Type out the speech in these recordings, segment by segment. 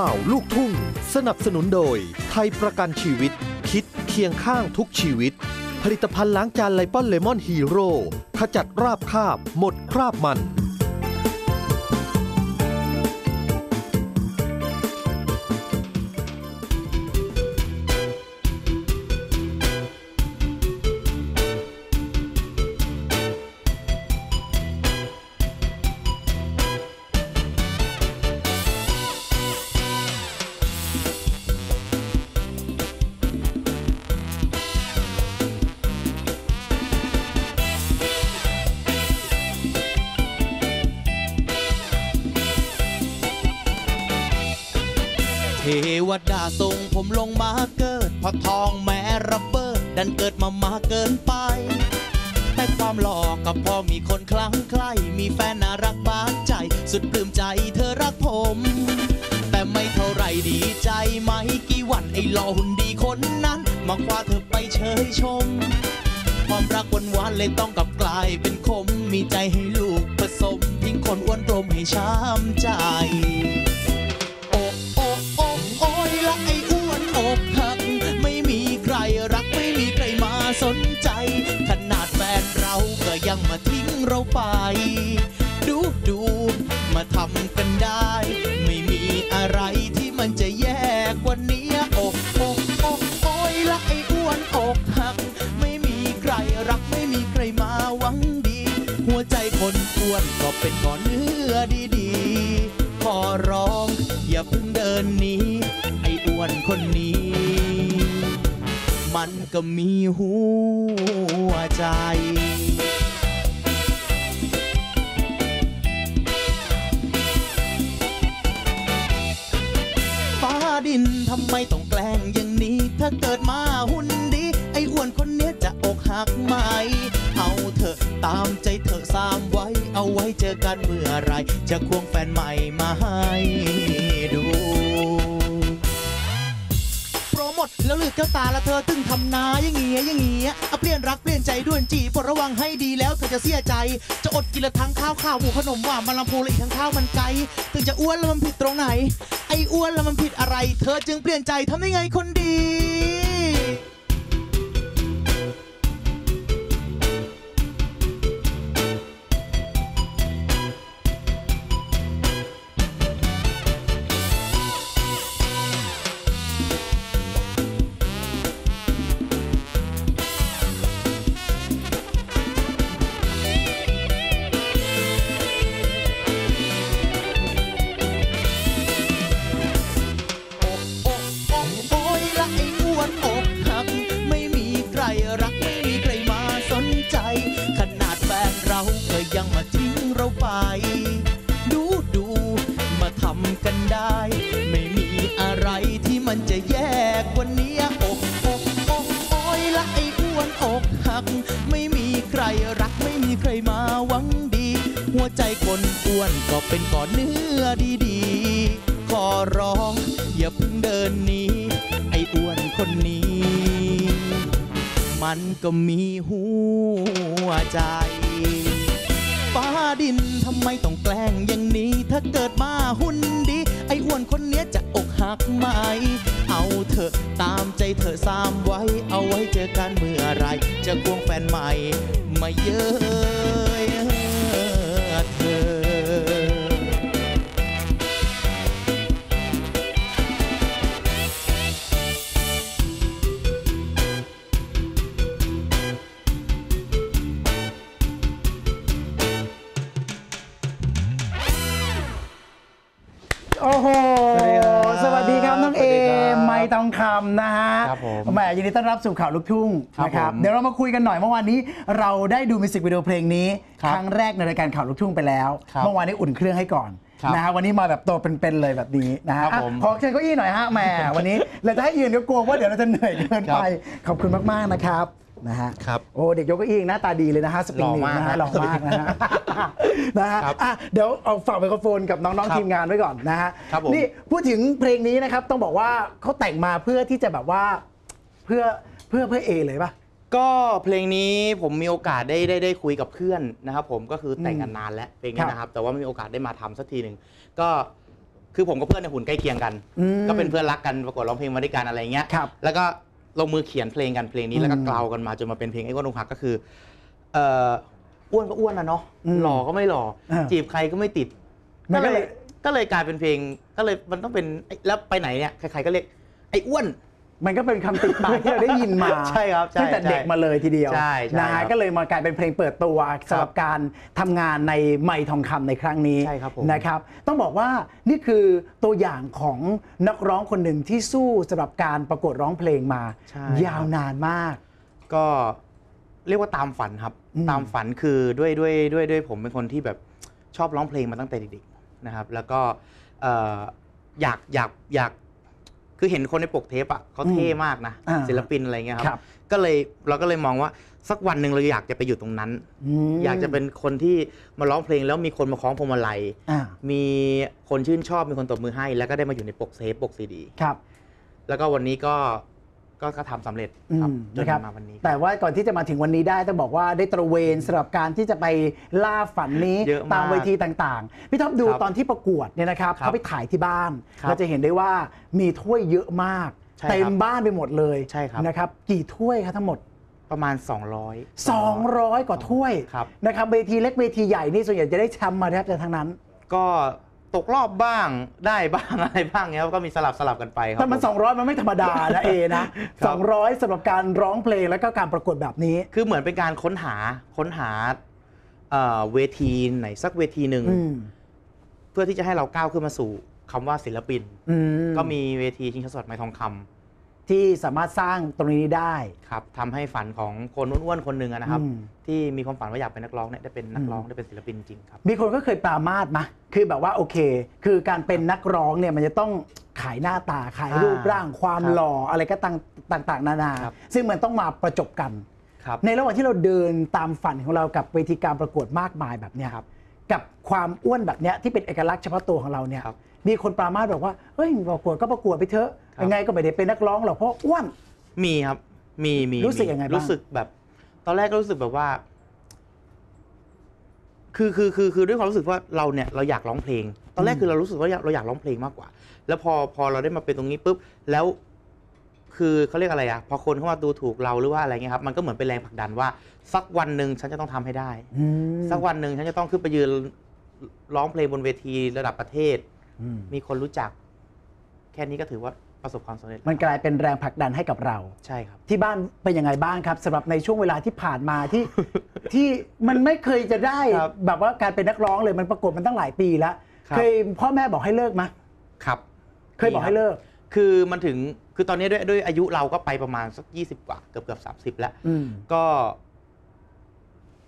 ข่าวลูกทุ่ง สนับสนุนโดย ไทยประกันชีวิต คิดเคียงข้างทุกชีวิต ผลิตภัณฑ์ล้างจานไลปอนเลมอนฮีโร่ขจัดราบคาบ หมดคราบมัน วดาส่งผมลงมาเกิดพอทองแม้ระเบิด ดันเกิดมามาเกินไป แต่ความหล่อกับพอมีคนคลั่งใคล้มีแฟนน่ารักบานใจ สุดปลื้มใจเธอรักผม แต่ไม่เท่าไรดีใจไหมกี่วันไอ้หล่อหุ่นดีคนนั้น มาคว้าเธอไปเชยชม ความรักวันวานเลยต้องกลับกลายเป็นคม มีใจให้ลูกผสมทิ้งคนอ้วนกลมให้ช้ำใจ นใจ ขนาดแฟนเราก็ยังมาทิ้งเราไป ดูดูมาทำกันได้ ไม่มีอะไรที่มันจะแย่กว่านี้อ้โอ้โอ้โอยละไอ้อ้วนอกหัก ไม่มีใครรักไม่มีใครมาหวังดี หัวใจคนอ้วนก็เป็นก้อนเนื้อดีๆขอร้อง อย่าเพิ่งเดินหนีไอ้อ้วนคนนี้ มันก็มีหัวใจฟ้าดินทำไมต้องแกล้งอย่างนี้ ถ้าเกิดมาหุ่นดี ไอ้อ้วนคนเนี้ยจะอกหักไหม เอาเถอะตามใจเถอะสามไว้ เอาไว้เจอกันเมื่อไร จะควงแฟนใหม่มาให้ แล้วหรือแก้วตาละเธอตึงทำนาอย่างเงี้ยอย่างเงี้ยเอาเปลี่ยนรักเปลี่ยนใจด่วนจีบระวังให้ดีแล้วเธอจะเสียใจ จะอดกินละทั้งข้าวข้าวหมูขนมหวานมะลำพูและอีกทั้งข้าวมันไก่ถึงจะอ้วนแล้วมันผิดตรงไหน ไอ้อ้วนแล้วมันผิดอะไร เธอจึงเปลี่ยนใจทำได้ไงคนดี คนอ้วนก็เป็นก้อนเนื้อดีๆ ขอร้องอย่าเพิ่งเดินหนีไอ้อ้วนคนนี้ มันก็มีหัวใจฟ้าดินทำไมต้องแกล้งอย่างนี้ ถ้าเกิดมาหุ่นดี ไอ้อ้วนคนเนี้ยจะอกหักไหม เอาเถอะตามใจเธอสามไว้ เอาไว้เจอกันเมื่อไร จะควงแฟนใหม่มาเย้ย เครับผมแหมยินดีต้อนรับสู่ข่าวลูกทุ่งครับนะครับผมเดี๋ยวเรามาคุยกันหน่อยเมื่อวานนี้เราได้ดูมิวสิกวิดีโอเพลงนี้ครับครั้งแรกในรายการข่าวลูกทุ่งไปแล้วครับเมื่อวานนี้อุ่นเครื่องให้ก่อนครับนะฮะวันนี้มาแบบตัวเป็นๆเลยแบบนี้นะฮะครับอะผมขอเชิญเก้าอี้หน่อยฮะแหมวันนี้เราจะให้ยืนก็กลัวว่าเดี๋ยวเราจะเหนื่อยเกินไปขอบคุณมากๆนะครับ นะฮะครับโอ้เด็กยกเก้าอี้หน้าตาดีเลยนะฮะสปริงหล่อนิวมากนะครัฮะบหล่อมากนะฮะนะฮะครับอะเดี๋ยวเอาฝากไมโครโฟนกับน้องครัๆบทีมงานไว้ก่อนนะฮะครับผม นี่พูดถึงเพลงนี้นะครับต้องบอกว่าเขาแต่งมาเพื่อที่จะแบบว่าเพื่อเพื่อเพื่อเอเลยป่ะ ก็เพลงนี้ผมมีโอกาสได้ได้ได้คุยกับเพื่อนนะครับผมก็คือแต่งกันนานแล้วเพลงครันี้บนะครับ แต่ว่าไม่มีโอกาสได้มาทำสักทีหนึ่งก็คือผมกับเพื่อนเนี่ยหุ่นใกล้เคียงกัน อืมก็เป็นเพื่อนรักกันประกวดร้องเพลงมาด้วยกันอะไรเงี้ยครับ แล้วก็ ลงมือเขียนเพลงกันเพลงนี้แล้วก็อืมเกลากันมาจนมาเป็นเพลงไอ้อ้วนอกหักก็คือเอ่ออ้วนก็อ้วนนะเนาะอืมหล่อก็ไม่หล่ออ่าจีบใครก็ไม่ติดมัก็นก็เลเลยยก็เลยกลายเป็นเพลงก็เลยมันต้องเป็นไอ้แล้วไปไหนเนี่ยใครๆก็เรียกไอ้อ้วน มันก็เป็นคำติดปากที่เราได้ยินมาใช่ครับใช่ตั้งแต่ใช่เด็กมาเลยทีเดียวใช่ใช่นะครัฮะบก็เลยมากลายเป็นเพลงเปิดตัวสำหรับการทำงานในไม่ทองคำในครั้งนี้ใช่ครับผม นะครับ ต้องบอกว่านี่คือตัวอย่างของนักร้องคนหนึ่งที่สู้สำหรับการประกวดร้องเพลงมา ใช่ยาวนานมาก ก็เรียกว่าตามฝันครับ อืม ตามฝันคือด้วยด้วยด้วยด้วยผมเป็นคนที่แบบชอบร้องเพลงมาตั้งแต่เด็กๆนะครับ แล้วก็เอ่ออยากอยากอยาก คือเห็นคนในปกเทปอะเขาเท่มากนะอ่าศิลปินอะไรเงี้ยคครัรับบก็เลยเราก็เลยมองว่าสักวันหนึ่งเราอยากจะไปอยู่ตรงนั้นมอยากจะเป็นคนที่มาร้องเพลงแล้วมีคนมาคล้องพวงมาลัยอ่ามีคนชื่นชอบมีคนตบมือให้ แล้วก็ได้มาอยู่ในปกเทปปกซีดีครับ แล้วก็วันนี้ก็ ก็ก็ทำสำเร็จครับอืมจนนะครับ มาวันนี้ แต่ว่าก่อนที่จะมาถึงวันนี้ได้ต้องบอกว่าได้ตระเวนสำหรับการที่จะไปล่าฝันนี้เยอะมากตามเวทีต่างๆ พี่ท็อปดูครับตอนที่ประกวดเนี่ยนะครับครับเขาไปถ่ายที่บ้านครับเราจะเห็นได้ว่ามีถ้วยเยอะมากใช่ครับเต็มบ้านไปหมดเลยใช่ครับ นะครับ กี่ถ้วยครับทั้งหมด ประมาณ 200 200 กว่าถ้วยครับ นะครับเวทีเล็กเวทีใหญ่นี่ส่วนใหญ่จะได้แชมป์มาแทบจะทั้งนั้น ก็ ตกรอบบ้างได้บ้างอะไรบ้างเงี้ยก็มีสลับสลับกันไปครับแต่มันผ200 มันไม่ธรรมดานะเอนะครับ200สำหรับการร้องเพลงแล้วก็การประกวดแบบนี้ คือเหมือนเป็นการค้นหาค้นหาเอ่อเวทีไหนสักเวทีหนึ่งอืมเพื่อที่จะให้เราก้าวขึ้นมาสู่คำว่าศิลปินอืก็มีเวทีชิงช้าสดไม้ทองคำ ที่สามารถสร้างตรงนี้ได้ครับทำให้ฝันของคนอ้วนๆคนหนึ่งอะนะครับ อืม ที่มีความฝันว่าอยากเป็นนักร้องเนี่ยได้เป็นนักร้องอืมได้เป็นศิลปินจริงครับ มีคนก็เคยปรามาสมาคือแบบว่าโอเค คือการเป็นนักร้องเนี่ยมันจะต้องขายหน้าตาขายอ่ารูปร่างความครับหล่ออะไรก็ต่างต่างๆ นานา ครับ ซึ่งมันต้องมาประจบกัน ครับ ในระหว่างที่เราเดินตามฝันของเรากับเวทีการประกวดมากมายแบบเนี้ยครับ กับความอ้วนแบบเนี้ยที่เป็นเอกลักษณ์เฉพาะตัวของเราเนี่ย ครับ มีคนปรามาสบอกว่าเฮ้ยประกวดก็ประกวดไปเถอะครับ ยังไงก็ไม่ได้เป็นนักร้องหรอกเพราะอ้วน มีครับ มีมีรู้สึกมียังไงบ้าง รู้สึกแบบ ตอนแรกก็รู้สึกแบบว่า คือคือคือคือด้วยความรู้สึกว่าเราเนี่ยเราอยากร้องเพลง ตอนแรกคือเรารู้สึกว่าเราอยากร้องเพลงมากกว่า แล้วพอพอเราได้มาเป็นตรงนี้ปุ๊บ แล้ว คือเขาเรียกอะไรอะพอคนเข้ามาดูถูกเราหรือว่าอะไรเงี้ยครับ มันก็เหมือนเป็นแรงผลักดันว่า สักวันหนึ่งฉันจะต้องทำให้ได้ อืมสักวันหนึ่งฉันจะต้องขึ้นไปยืนร้องเพลงบนเวทีระดับประเทศอื มมีคนรู้จัก แค่นี้ก็ถือว่าประสบความสำเร็จมันกลายเป็นแรงผลักดันให้กับเรา ใช่ครับ ที่บ้านเป็นยังไงบ้างครับสำหรับในช่วงเวลาที่ผ่านมาที่ ที่มันไม่เคยจะได้ ครับแบบว่าการเป็นนักร้องเลยมันประกวดมันตั้งหลายปีแล้วครับ เคยพ่อแม่บอกให้เลิกไหมครับ เคยบอกให้เลิก คือมันถึงคือตอนนี้ด้วยด้วยอายุเราก็ไปประมาณสักยี่สิบกว่าเกือบเกือบสามสิบแล้ว อืม ก็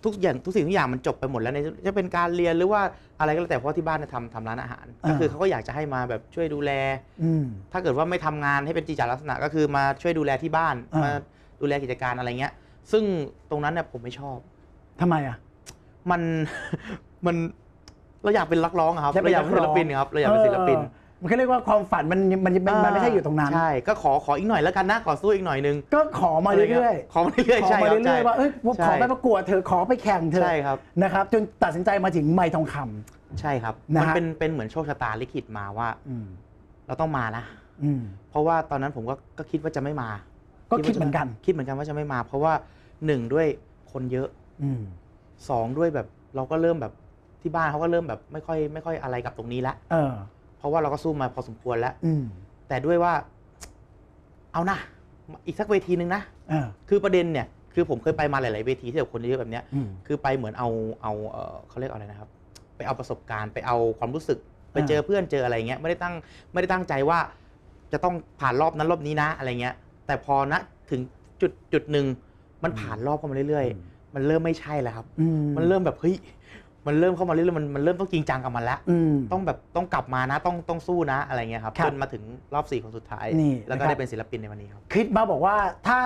ทุกอย่างทุกสิ่งทุกอย่างมันจบไปหมดแล้วในจะเป็นการเรียนหรือว่าอะไรก็แล้วแต่เพราะที่บ้านเนี่ยทำทำร้านอาหารอ่าก็คือเขาก็อยากจะให้มาแบบช่วยดูแลอืมถ้าเกิดว่าไม่ทำงานให้เป็นกิจจลักษณะก็คือมาช่วยดูแลที่บ้านอ่ามมาดูแลกิจการอะไรเงี้ย ซึ่งตรงนั้นเนี่ยผมไม่ชอบทำไมอะมันมันเราอยากเป็นนักร้องอะครับอยากเป็เรานอยากเป็นศิลปินครับเราอยากเป็นศิลปินเออ มันก็เรียกว่าความฝันมันมันมันมันไม่ใช่อยู่ตรงนั้น ใช่ก็ขอขออีกหน่อยแล้วกันนะขอสู้อีกหน่อยนึงก็ขอมาเรื่อยขอมาเรื่อยๆๆขอใช่มาครับเรื่อยๆว่าเอ้ยใช่ขอไปประกวดเธอะขอไปแข่งเธอะใช่ครับนะครับจนตัดสินใจมาถึงไมค์ทองคำใช่ครับนะมันฮะเป็นเป็นเหมือนโชคชะตาลิขิตมาว่าอืมเราต้องมานะอืมเพราะว่าตอนนั้นผมก็ก็คิดว่าจะไม่มา ก็คิดเหมือนกัน คิดเหมือนกันว่าจะไม่มา เพราะว่าหนึ่งด้วยคนเยอะอืมสองด้วยแบบเราก็เริ่มแบบที่บ้านเขาก็เริ่มแบบไม่ค่อยไม่ค่อยอะไรกับตรงนี้ละเออเพ ราะว่าเราก็สู้มาพอสมควรแล้วอืมแต่ด้วยว่า เอานะอีกสักเวทีหนึ่งนะเออคือประเด็นเนี่ย คือผมเคยไปมาหลาย ๆ เวทีที่แบบคนเยอะแบบเนี้ยอืมคือไปเหมือนเอาเอาเอ่อเขาเรียกอะไรนะครับ ไปเอาประสบการณ์ไปเอาความรู้สึก ไปอ่าเจอเพื่อนเจออะไรเงี้ยไม่ได้ตั้งไม่ได้ตั้งใจว่า จะต้องผ่านรอบนั้นรอบนี้นะอะไรเงี้ย แต่พอณถึงจุดจุดหนึ่งมันผ่านรอบเข้ามาเรื่อย ๆ มันเริ่มไม่ใช่แล้วครับอืมันเริ่มแบบเฮ้ย มันเริ่มเข้ามาเรื่อยๆมันมันเริ่มต้องจริงจังกับมันแล้ว อืม ต้องแบบต้องกลับมานะต้องต้องสู้นะอะไรเงี้ยครับครับจนมาถึงรอบสี่คนสุดท้าย นี่แล้วก็นะครับ ได้เป็นศิลปินในวันนี้ครับคิดมาบอกว่าถ้า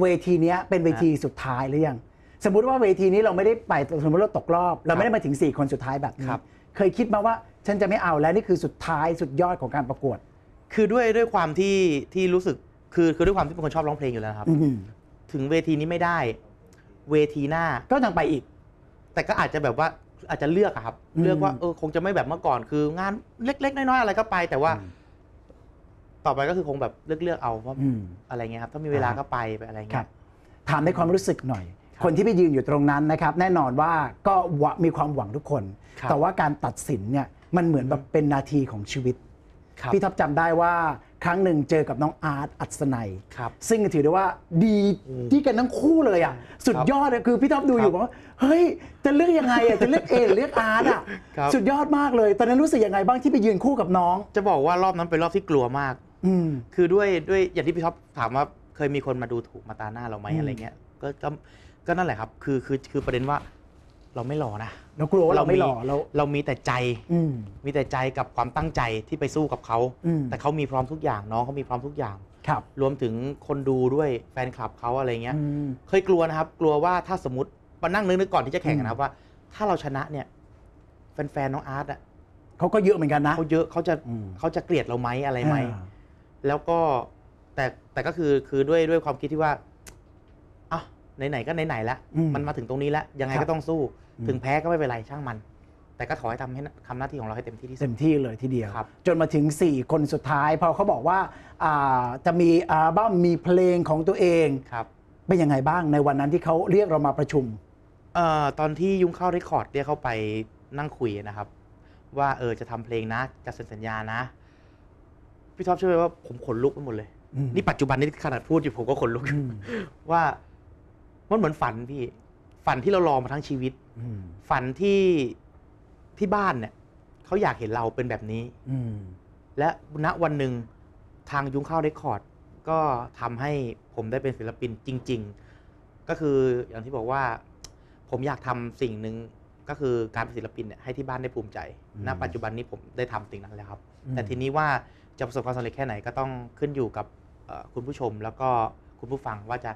เวทีเนี้ยเป็นเวทีสุดท้ายหรือยังสมมุติว่าเวทีนี้เราไม่ได้ไปสมมติเราตกรอบ เราไม่ได้มาถึง 4 คนสุดท้ายแบบนี้ครับ เคยคิดมาว่าฉันจะไม่เอาแล้วนี่คือสุดท้ายสุดยอดของการประกวด คือด้วยด้วยความที่ที่รู้สึกคือคือด้วยความที่เป็นคนชอบร้องเพลงอยู่แล้วนะครับ อืมถึงเวทีนี้ไม่ได้ เวทีหน้าก็ยังไปอีก แต่ก็อาจจะแบบว่าอาจจะเลือกอะครับอืมเลือกว่าเออคงจะไม่แบบเมื่อก่อนคืองานเล็ก ๆ น้อยๆอะไรก็ไป แต่ว่า ต่อไปก็คือคงแบบเลือกเลือกๆเอาว่าอืมอะไรเงี้ยครับถ้ามีเวลาก็ไปไปอะไรครัเงี้บยถามในความรู้สึกหน่อยครับคนที่ไปยืนอยู่ตรงนั้นนะครับ แน่นอนว่าก็หวังมีความหวังทุกคนครับแต่ว่าการตัดสินเนี่ยมันเหมือนแบบเป็นนาทีของชีวิตครับพี่ท็อปจำได้ว่า ครั้งหนึ่งเจอกับน้องอาร์ตอัศนัย ครับ ซึ่งถือได้ว่าดีที่กันทั้งคู่เลยอะสุดยอดเลยคือพี่ท็อปดูอยู่บอกว่าเฮ้ยจะเลือกยังไงอะจะเลือกเอหรือเลือกอาร์ตอะครับ สุดยอดมากเลย ตอนนั้นรู้สึกยังไงบ้างที่ไปยืนคู่กับน้อง จะบอกว่ารอบนั้นเป็นรอบที่กลัวมาก อืม คือด้วยด้วยอย่างที่พี่ท็อปถามว่าเคยมีคนมาดูถูกมาตาหน้าเราไหมอืม อะไรเงี้ยก็ก็ก็นั่นแหละครับ คือคือคือประเด็นว่าเราไม่หล่อนะ เรากลัวว่าเราไม่หล่อเราเรามีแต่ใจอืมมีแต่ใจกับความตั้งใจที่ไปสู้กับเขาอืมแต่เขามีพร้อมทุกอย่างน้องเขามีพร้อมทุกอย่างครับ รวมถึงคนดูด้วยแฟนคลับเขาอะไรเงี้ยอืมเคยกลัวนะครับ กลัวว่าถ้าสมมติมานั่งนึกนึกก่อนที่จะแข่งกันนะครับว่า ถ้าเราชนะเนี่ยแฟนๆน้องอาร์ตอะเขาก็เยอะเหมือนกันนะเขาเยอะเขาจะอืมเขาจะเกลียดเราไหมอะไรไหมอ่าแล้วก็แต่แต่ก็คือคือด้วยด้วยความคิดที่ว่าอะไหนๆก็ไหนๆแล้วอืมมันมาถึงตรงนี้แล้วยังไงครับก็ต้องสู้อืม ถึงแพ้ก็ไม่เป็นไรช่างมัน แต่ก็ขอให้ทำให้ทำหน้าที่ของเราให้เต็มที่ที่สุเต็ดมที่เลยทีเดียว ครับจนมาถึง 4 คนสุดท้าย พอเขาบอกว่าอ่าจะมีอัลบั้มมีเพลงของตัวเองครับ เป็นยังไงบ้างในวันนั้นที่เขาเรียกเรามาประชุม เอ่อตอนที่ยุ้งเข้าเรคคอร์ดเรียกเข้าไปนั่งคุยนะครับ ว่าเออจะทำเพลงนะ จะเซ็นสัญญานะ พี่ท็อปเชื่อไหมว่าผมขนลุกไปหมดเลย อืม นี่ปัจจุบันนี้ขนาดพูดอยู่ผมก็ขนลุกอืมว่ามันเหมือนฝันพี่ ฝันที่เรารอมาทั้งชีวิตอืมฝันที่ที่บ้านเนี่ยเขาอยากเห็นเราเป็นแบบนี้อืมและณวันหนึ่งทางยุ้งข้าวเรคคอร์ด ก็ทำให้ผมได้เป็นศิลปินจริง ๆ ก็คืออย่างที่บอกว่า ผมอยากทำสิ่งหนึ่งก็คือการเป็นศิลปินเนี่ยให้ที่บ้านได้ภูมิใจอืมณปัจจุบันนี้ผมได้ทำสิ่งนั้นแล้วครับอืมแต่ทีนี้ว่าจะประสบความสำเร็จแค่ไหนก็ต้องขึ้นอยู่กับเอ่อคุณผู้ชมแล้วก็คุณผู้ฟังว่าจะ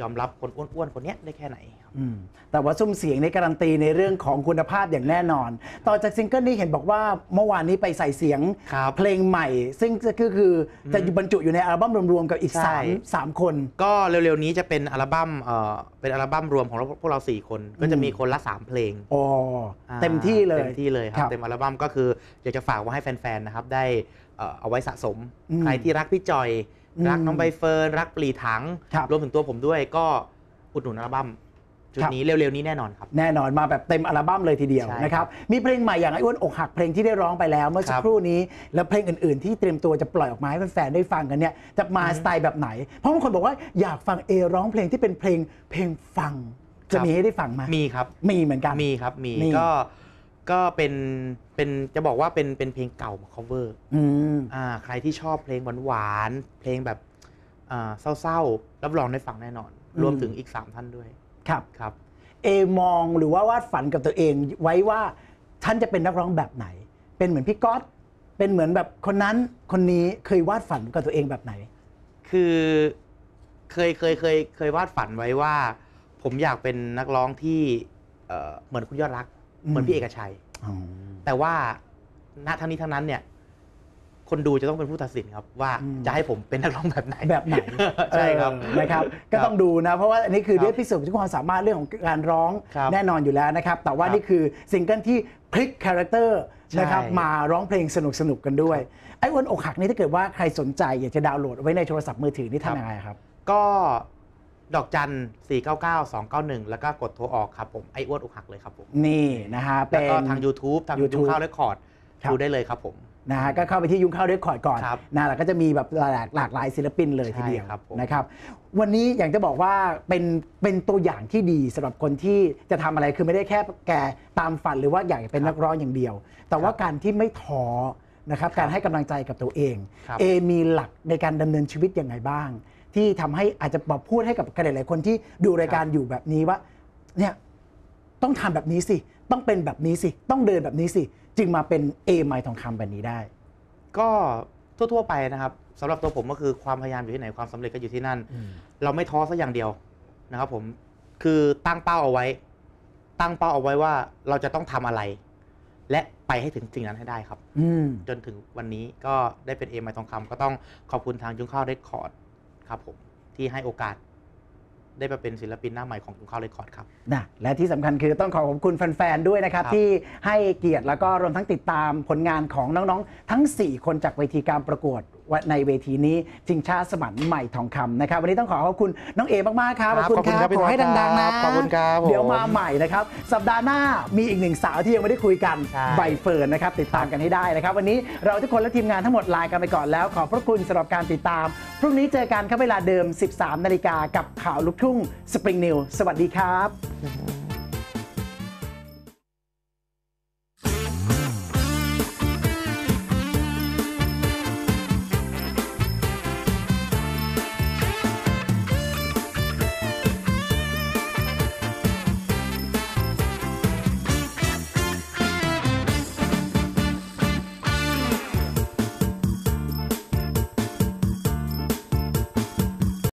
ยอมรับคนอ้วนๆคนเนี้ยได้แค่ไหนครับ อืมแต่ว่าซุ้มเสียงในการันตีในเรื่องของคุณภาพอย่างแน่นอน ต่อจากซิงเกิลนี้เห็นบอกว่าเมื่อวานนี้ไปใส่เสียงครับเพลงใหม่ ซึ่งก็คือจะอยู่บรรจุอยู่ในอัลบั้มรวมๆกับอีกใช่3 3คน ก็เร็วๆนี้จะเป็นอัลบั้มเอ่อเป็นอัลบั้มรวมของเราพวกเราสี่คนก็จะมีคนละสามเพลงอ๋ออ่าเต็มที่เลย เต็มที่เลยคครัรับบเต็มอัลบั้มก็คืออยากจะฝากไว้ให้แฟนๆนะครับได้เอ่อเอาไว้สะสม อืมใครที่รักพี่จอยอืม รักน้องใบเฟิร์นรักปลีถังครับรวมถึงตัวผมด้วยก็อุดหนุนอัลบั้มชุดครับนี้เร็วๆนี้แน่นอนครับ แน่นอนมาแบบเต็มอัลบั้มเลยทีเดียวใช่นะครับ มีเพลงใหม่อย่างไอ้อ้วนอกหักเพลงที่ได้ร้องไปแล้วเมื่อสักครับครู่นี้ แล้วเพลงอื่นๆ ที่เตรียมตัวจะปล่อยออกมาให้แฟนๆได้ฟังกันเนี่ยจะมาสไตล์แบบไหน เพราะบางคนบอกว่าอยากฟังเอร้องเพลงที่เป็นเพลงเพลงฟังจะมีให้ได้ฟังไหมมีครับ มีเหมือนกันมีครับมีมีก็ ก็เป็นเป็นจะบอกว่าเป็นเป็นเพลงเก่ามา cover อืมอ่าใครที่ชอบเพลงหวานๆเพลงแบบอ่าเศร้าๆ รับรองได้ฟังแน่นอนอืมรวมถึงอีกสามท่านด้วยครับ ครับ เอมองหรือว่าวาดฝันกับตัวเองไว้ว่าท่านจะเป็นนักร้องแบบไหน เป็นเหมือนพี่ก๊อตเป็นเหมือนแบบคนนั้นคนนี้เคยวาดฝันกับตัวเองแบบไหน คือเคยเคยเคยเคยวาดฝันไว้ว่า ผมอยากเป็นนักร้องที่เอ่อเหมือนคุณยอดรักอืม เหมือนพี่เอกชัยอ๋อแต่ว่าณทั้งนี้ทั้งนั้นเนี่ย คนดูจะต้องเป็นผู้ตัดสินครับ ว่าอืมจะให้ผมเป็นนักร้องแบบไหนแบบไหนใช่ครับเออนะครับ ก็ต้องดูนะ เพราะว่าอันนี้คือครับได้พิสูจน์ถึงความสามารถเรื่องของการร้องครับแน่นอนอยู่แล้วนะครับ แต่ว่าครับนี่คือซิงเกิลที่พลิกคาแรคเตอร์ใช่นะครับมาร้องเพลงสนุกสนุกๆกันด้วย ไอ้อ้วนอกหักนี่ถ้าเกิดว่าใครสนใจอยากจะดาวน์โหลดไว้ในโทรศัพท์มือถือนี่ทำยังไงครับ ก็ ดอกจัน499 291 แล้วก็กดโทรออกครับผม ไอ้อ้วนอกหักเลยครับผม นี่นะฮะแล้วเป็นก็ทาง YouTube ทาง YouTube ยูทูบข้าวเรคคอร์ดครับดูได้เลยครับผมนะฮะก็เข้าไปที่ยุ้งข้าวเรคคอร์ดก่อนครับนะแล้วก็จะมีแบบหลากหลากหลายศิลปินเลยทีเดียวใช่ครับผมนะครับ วันนี้อยากจะบอกว่าเป็นเป็นตัวอย่างที่ดีสำหรับคนที่จะทำอะไรคือไม่ได้แค่แก่ตามฝันหรือว่าอยากจะเป็นนักร้องอย่างเดียว แต่ว่าการที่ไม่ท้อนะครับการให้กำลังใจกับตัวเองครับเอมีหลักในการดำเนินชีวิตยังไงบ้าง ที่ทำให้อาจจะบอกพูดให้กับหลายๆคนที่ดูรายการอยู่แบบนี้ว่าเนี่ยต้องทำแบบนี้สิ ต้องเป็นแบบนี้สิ ต้องเดินแบบนี้สิ จึงมาเป็นเอไมทองคำแบบนี้ได้ ก็ทั่วๆไปนะครับสำหรับตัวผมก็คือความพยายามอยู่ที่ไหนความสำเร็จก็อยู่ที่นั่น เราไม่ท้อสักอย่างเดียวนะครับผมคือตั้งเป้าเอาไว้ ตั้งเป้าเอาไว้ว่าเราจะต้องทำอะไร และไปให้ถึงสิ่งนั้นให้ได้ครับอืมจนถึงวันนี้ก็ได้เป็นเอไมทองคำก็ต้องขอบคุณทางยุ้งข้าวเรคคอร์ด ครับผมที่ให้โอกาสได้มาเป็นศิลปินหน้าใหม่ของของเขาเรคคอร์ดครับนะและที่สำคัญคือต้องขอขอบคุณแฟนๆ ด้วยนะครับครับ ที่ให้เกียรติแล้วก็รวมทั้งติดตามผลงานของน้องๆ ทั้ง 4 คนจากเวทีการประกวด ในเวทีนี้ชิงชาติสมันใหม่ทองคำนะครับ วันนี้ต้องขอขอบคุณน้องเอมากๆครับครับขอบคุณครับพี่ขอให้น้อยดังๆนะขอบคุณครับผมเดี๋ยวมาใหม่นะครับ สัปดาห์หน้ามีอีกหนึ่งสาวที่ยังไม่ได้คุยกันใช่ใบเฟิร์นนะครับติดตามกันให้ได้นะครับ วันนี้เราทุกคนและทีมงานทั้งหมดลากันไปก่อนแล้ว ขอบพระคุณสำหรับการติดตาม พรุ่งนี้เจอกันครับเวลาเดิม 13 นาฬิกากับข่าวลูกทุ่งสปริงนิวสวัสดีครับ